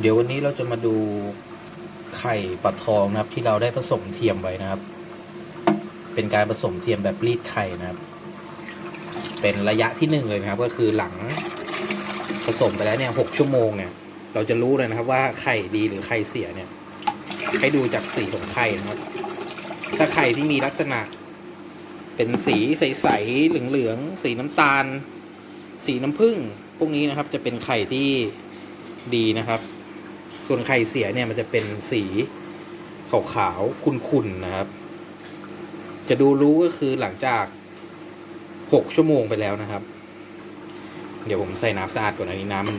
เดี๋ยววันนี้เราจะมาดูไข่ปลาทองนะครับ ที่เราได้ผสมเทียมไว้นะครับ เป็นการผสมเทียมแบบรีดไข่นะครับ เป็นระยะที่หนึ่งเลยนะครับ ก็คือหลังผสมไปแล้วเนี่ยหกชั่วโมงเนี่ย เราจะรู้เลยนะครับว่าไข่ดีหรือไข่เสียเนี่ย ให้ดูจากสีของไข่นะครับ ถ้าไข่ที่มีลักษณะ เป็นสีใสๆเหลืองๆสีน้ำตาล สีน้ำผึ้งพวกนี้นะครับ จะเป็นไข่ที่ดีนะครับ ส่วนไข่เสียเนี่ยมันจะเป็นสีขาวๆขุ่นๆนะครับ จะดูรู้ก็คือหลังจากหกชั่วโมงไปแล้วนะครับ เดี๋ยวผมใส่น้ำสะอาดก่อนอันนี้น้ำมัน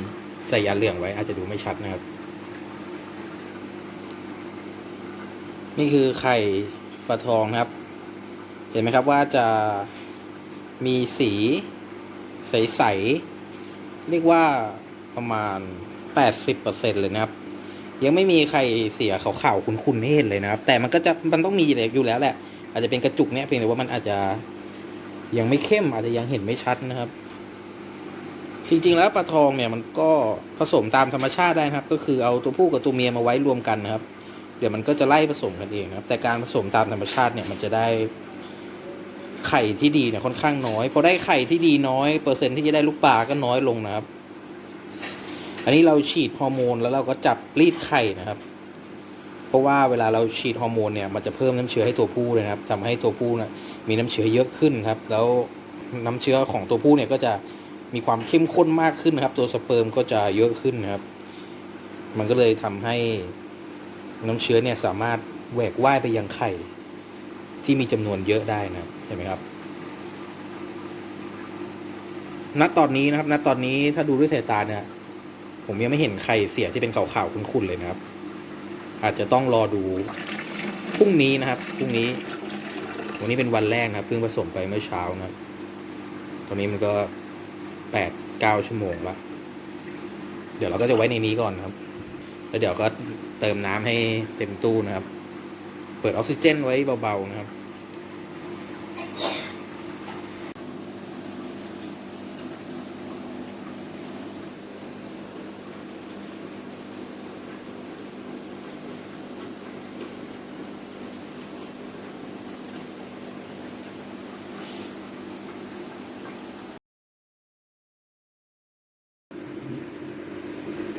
ใส่ยาเหลืองไว้อาจจะดูไม่ชัดนะครับ นี่คือไข่ปลาทองครับ เห็นไหมครับว่าจะมีสีใสๆเรียกว่าประมาณ 80%เลยนะครับ ยังไม่มีใครเสียขาวๆขุ่นๆให้เห็นเลยนะครับ แต่มันก็จะมันต้องมีอยู่แล้วแหละ อาจจะเป็นกระจุกเนี้ยเพียงแต่ว่ามันอาจจะยังไม่เข้มอาจจะยังเห็นไม่ชัดนะครับ จริงๆแล้วปลาทองเนี่ยมันก็ผสมตามธรรมชาติได้นะครับ ก็คือเอาตัวผู้กับตัวเมียมาไว้รวมกันนะครับ เดี๋ยวมันก็จะไล่ผสมกันเองนะครับแต่การผสมตามธรรมชาติเนี่ยมันจะได้ไข่ที่ดีเนี่ยค่อนข้างน้อยพอได้ไข่ที่ดีน้อยเปอร์เซ็นต์ที่จะได้ลูกปลาก็น้อยลงนะครับ อันนี้เราฉีดฮอร์โมนแล้วเราก็จับรีดไข่นะครับ เพราะว่าเวลาเราฉีดฮอร์โมนเนี่ยมันจะเพิ่มน้ำเชื้อให้ตัวผู้เลยนะครับทำให้ตัวผู้นะมีน้ำเชื้อเยอะขึ้นครับ แล้วน้ำเชื้อของตัวผู้เนี่ยก็จะมีความเข้มข้นมากขึ้นนะครับ ตัวสเปิร์มก็จะเยอะขึ้นนะครับ มันก็เลยทำให้น้ำเชื้อเนี่ยสามารถแหวกว่ายไปยังไข่ที่มีจำนวนเยอะได้นะเห็นไหมครับณตอนนี้นะครับณตอนนี้ถ้าดูด้วยสายตาเนี่ย ผมยังไม่เห็นไข่เสียที่เป็นขาวๆคุ้นๆเลยนะครับ อาจจะต้องรอดูพรุ่งนี้นะครับพรุ่งนี้ วันนี้เป็นวันแรกนะครับเพิ่งผสมไปเมื่อเช้านะตอนนี้มันก็แปดเก้าชั่วโมงแล้วเดี๋ยวเราก็จะไว้ในนี้ก่อนครับ แล้วเดี๋ยวก็เติมน้ำให้เต็มตู้นะครับ เปิดออกซิเจนไว้เบาๆนะครับ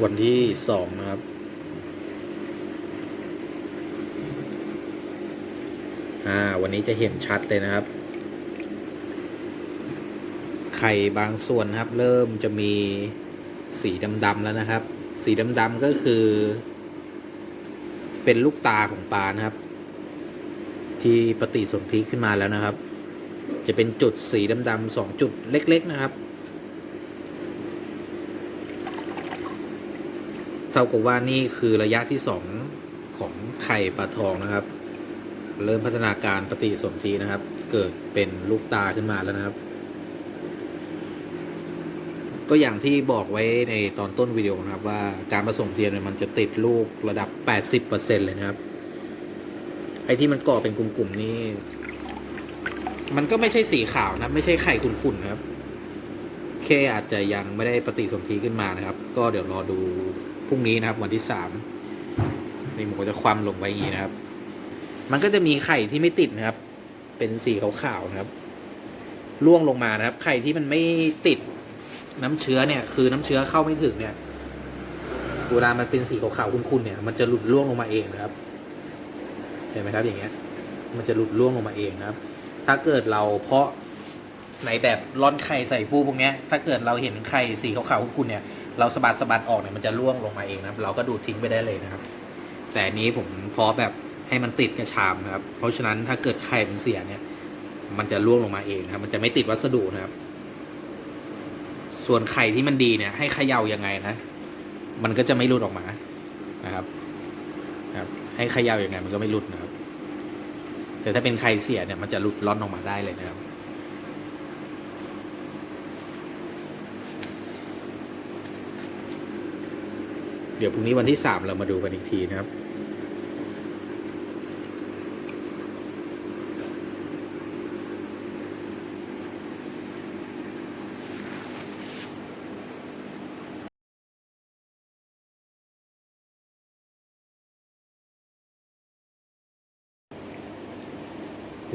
วันที่สองนะครับ อ่า วันนี้จะเห็นชัดเลยนะครับ ไข่บางส่วนนะครับ เริ่มจะมีสีดำๆแล้วนะครับ สีดำๆก็คือ เป็นลูกตาของปลานะครับ ที่ปฏิสนธิขึ้นมาแล้วนะครับ จะเป็นจุดสีดำๆสองจุดเล็ก ๆ นะครับ ท่ากับว่านี่คือระยะที่สองของไข่ปลาทองนะครับ เริ่มพัฒนาการปฏิสนธินะครับ เกิดเป็นลูกตาขึ้นมาแล้วนะครับ ก็อย่างที่บอกไว้ในตอนต้นวิดีโอนะครับ ว่าการผสมเทียมเนี่ยมันจะติดลูกระดับ 80%เลยนะครับ ไอ้ที่มันก่อเป็นกลุ่มๆนี่มันก็ไม่ใช่สีขาวนะ ไม่ใช่ไข่ขุ่นๆนะครับแค่อาจจะยังไม่ได้ปฏิสนธิขึ้นมานะครับ ก็เดี๋ยวรอดู พรุ่งนี้นะครับวันที่สามนี่ผมก็จะคว่ำลงไว้อย่างนี้นะครับ มันก็จะมีไข่ที่ไม่ติดนะครับ เป็นสีขาวๆนะครับล่วงลงมานะครับ ไข่ที่มันไม่ติดน้ำเชื้อเนี่ย คือน้ำเชื้อเข้าไม่ถึงเนี่ยเวลามันเป็นสีขาวๆขุ่นๆเนี่ย มันจะหลุดล่วงลงมาเองนะครับ เห็นไหมครับอย่างเงี้ย มันจะหลุดล่วงลงมาเองนะครับ ถ้าเกิดเราเพาะในแบบร่อนไข่ใส่ผู้พวกเนี้ย ถ้าเกิดเราเห็นไข่สีขาวๆขุ่นๆเนี่ย เราสะบัดสะบัดออกเนี่ยมันจะร่วงลงมาเองนะครับ เราก็ดูดทิ้งไปได้เลยนะครับ แต่นี้ผมเพาะแบบให้มันติดกระชามนะครับ เพราะฉะนั้นถ้าเกิดไข่มันเสียเนี่ย มันจะร่วงลงมาเองนะครับ มันจะไม่ติดวัสดุนะครับ ส่วนไข่ที่มันดีเนี่ย ให้เขย่ายังไงนะ มันก็จะไม่หลุดออกมานะครับนะครับ ให้เขย่ายังไงมันก็ไม่หลุดนะครับ แต่ถ้าเป็นไข่เสียเนี่ยมันจะหลุดล่อนออกมาได้เลยนะครับ เดี๋ยวพรุ่งนี้วันที่สามเรามาดูกันอีกทีนะครับ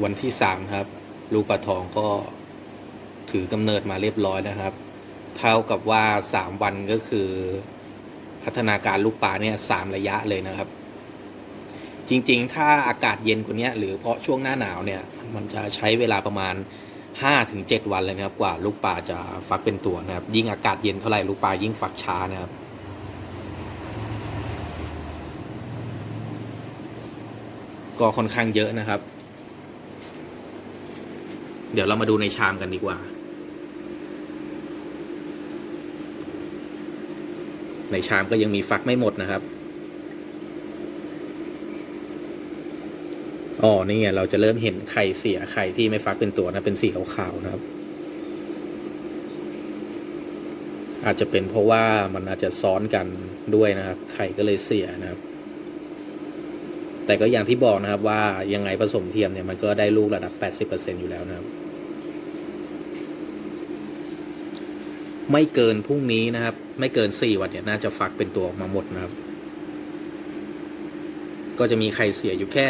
วันที่สามครับ ลูกปลาทองก็ถือกำเนิดมาเรียบร้อยนะครับ เท่ากับว่าสามวันก็คือ พัฒนาการลูกปลาเนี่ยสามระยะเลยนะครับ จริงๆ ถ้าอากาศเย็นกว่านี้หรือเพราะช่วงหน้าหนาวเนี่ย มันจะใช้เวลาประมาณห้าถึงเจ็ดวันเลยนะครับ กว่าลูกปลาจะฟักเป็นตัวนะครับ ยิ่งอากาศเย็นเท่าไหร่ลูกปลายิ่งฟักช้านะครับก็ค่อนข้างเยอะนะครับ เดี๋ยวเรามาดูในชามกันดีกว่า ในชามก็ยังมีฟักไม่หมดนะครับอ๋อนี่เราจะเริ่มเห็นไข่เสียไข่ที่ไม่ฟักเป็นตัวนะเป็นสีขาวๆนะครับ อาจจะเป็นเพราะว่ามันอาจจะซ้อนกันด้วยนะครับ ไข่ก็เลยเสียนะครับ แต่ก็อย่างที่บอกนะครับว่ายังไงผสมเทียมเนี่ยมันก็ได้ลูกระดับ 80%อยู่แล้วนะครับ ไม่เกินพรุ่งนี้นะครับ ไม่เกิน4วันเนี่ยน่าจะฟักเป็นตัวออกมาหมดนะครับ ก็จะมีไข่เสียอยู่แค่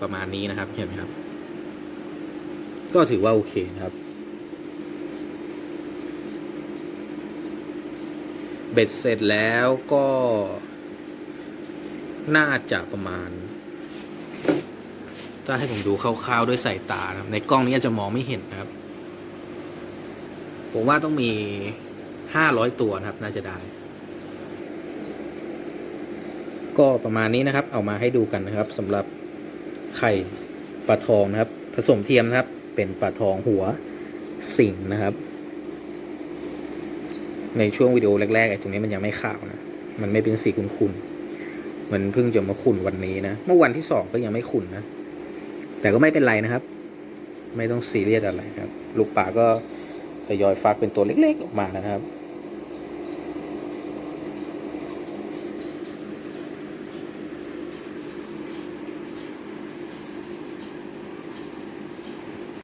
ประมาณนี้นะครับเห็นไหมครับ ก็ถือว่าโอเคนะครับ เบ็ดเสร็จแล้วก็ น่าจะประมาณถ้าให้ผมดูคร่าวๆด้วยสายตานะในกล้องนี้อาจจะมองไม่เห็นนะครับ ผมว่าต้องมีห้าร้อยตัวนะครับ น่าจะได้ ก็ประมาณนี้นะครับ เอามาให้ดูกันนะครับสำหรับไข่ปลาทองนะครับ ผสมเทียมนะครับ เป็นปลาทองหัวสิงนะครับ ในช่วงวิดีโอแรกๆไอ้ตรงนี้มันยังไม่ขาวนะ มันไม่เป็นสีขุ่นๆมันเพิ่งจะมาขุ่นวันนี้นะเมื่อวันที่สองก็ยังไม่ขุ่นนะแต่ก็ไม่เป็นไรนะครับ ไม่ต้องซีเรียสอะไรครับ ลูกป่าก็ ยอยฟักเป็นตัวเล็กๆออกมานะครับ